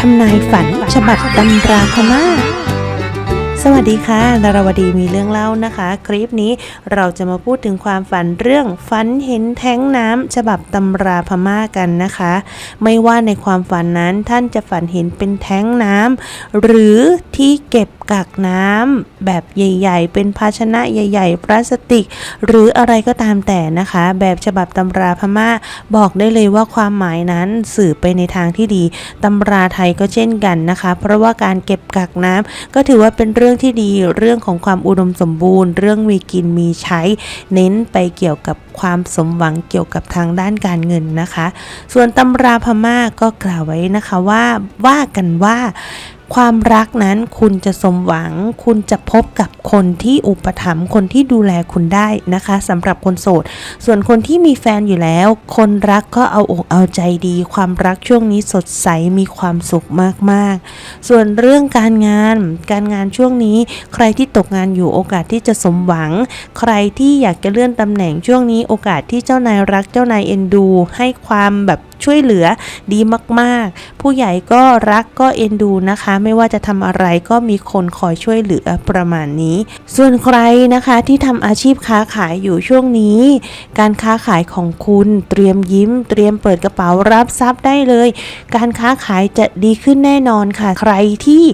ทำนายฝันฉบับตำราพม่า สวัสดีค่ะดาราวดีมีเรื่องเล่านะคะ คลิปนี้เราจะมาพูดถึงความฝันเรื่องฝันเห็นแท้งน้ำฉบับตำราพม่ากันนะคะ ไม่ว่าในความฝันนั้นท่านจะฝันเห็นเป็นแท้งน้ำหรือที่เก็บกักน้ำแบบใหญ่ ๆ เป็นภาชนะใหญ่ ๆ พลาสติก หรืออะไรก็ตามแต่นะคะ แบบฉบับตำราพม่าบอกได้เลยว่าความหมายนั้นสื่อไปในทางที่ดีตำราไทยก็เช่นกันนะคะ เพราะว่าการเก็บกักน้ำก็ถือว่าเป็นเรื่องรื่องที่ดีเรื่องของความอุดมสมบูรณ์ เรื่องมีกินมีใช้ เน้นไปเกี่ยวกับความสมหวังเกี่ยวกับทางด้านการเงินนะคะ ส่วนตำราพม่าก็กล่าวไว้นะคะว่าว่ากันว่าความรักนั้นคุณจะสมหวัง คุณจะพบกับ คนที่อุปถัมภ์คนที่ดูแลคุณได้นะคะสำหรับคนโสด ส่วนคนที่มีแฟนอยู่แล้ว คนรักก็เอาอกเอาใจดี ความรักช่วงนี้สดใสมีความสุขมากๆ ส่วนเรื่องการงานการงานช่วงนี้ ใครที่ตกงานอยู่โอกาสที่จะสมหวัง ใครที่อยากจะเลื่อนตำแหน่งช่วงนี้โอกาสที่เจ้านายรักเจ้านายเอ็นดู ให้ความแบบช่วยเหลือดีมากๆ ผู้ใหญ่ก็รักก็เอ็นดูนะคะ ไม่ว่าจะทำอะไรก็มีคนคอยช่วยเหลือประมาณนี้ส่วนใครนะคะที่ทำอาชีพค้าขายอยู่ช่วงนี้ การค้าขายของคุณเตรียมยิ้ม เตรียมเปิดกระเป๋ารับทรัพย์ได้เลย การค้าขายจะดีขึ้นแน่นอนค่ะ ใครที่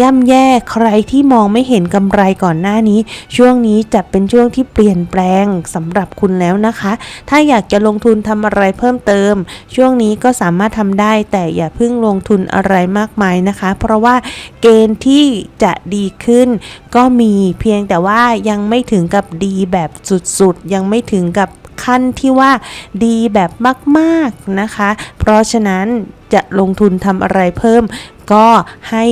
ย่ำแย่ใครที่มองไม่เห็นกำไรก่อนหน้านี้ ช่วงนี้จะเป็นช่วงที่เปลี่ยนแปลงสำหรับคุณแล้วนะคะ ถ้าอยากจะลงทุนทำอะไรเพิ่มเติม ช่วงนี้ก็สามารถทำได้ แต่อย่าเพิ่งลงทุนอะไรมากมายนะคะ เพราะว่าเกณฑ์ที่จะดีขึ้นก็มีเพียงแต่ว่ายังไม่ถึงกับดีแบบสุดๆ ยังไม่ถึงกับขั้นที่ว่าดีแบบมากๆนะคะ เพราะฉะนั้นจะลงทุนทำอะไรเพิ่ม ก็ให้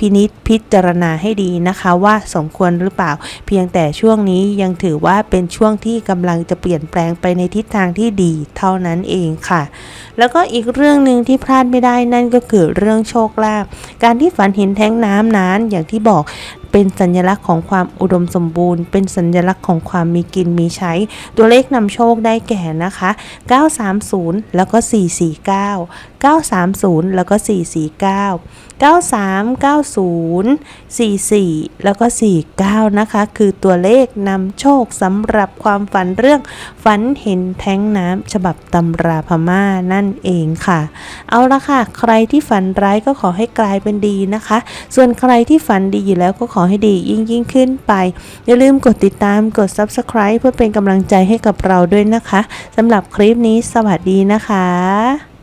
พินิษพิจารณาให้ดีนะคะว่าสมควรหรือเปล่า เพียงแต่ช่วงนี้ยังถือว่าเป็นช่วงที่กำลังจะเปลี่ยนแปลงไปในทิศทางที่ดีเท่านั้นเองค่ะ แล้วก็อีกเรื่องหนึ่งที่พลาดไม่ได้นั่นก็คือเรื่องโชคลาภการที่ฝันเห็นแท้งน้ำนั้นอย่างที่บอก เป็นสัญลักษณ์ของความอุดมสมบูรณ์ เป็นสัญลักษณ์ของความมีกินมีใช้ ตัวเลขนำโชคได้แก่นะคะ 930 แล้วก็ 449 930 แล้วก็ 449 93 90 44 แล้วก็ 49 นะคะ คือตัวเลขนำโชคสำหรับความฝันเรื่องฝันเห็นแท้งน้ำฉบับตำราพม่านั่นเองค่ะ เอาละค่ะ ใครที่ฝันร้ายก็ขอให้กลายเป็นดีนะคะ ส่วนใครที่ฝันดีอยู่แล้วก็ขอให้ดียิ่งยิ่งขึ้นไป อย่าลืมกดติดตามกด subscribe เพื่อเป็นกำลังใจให้กับเราด้วยนะคะสำหรับคลิปนี้สวัสดีนะคะ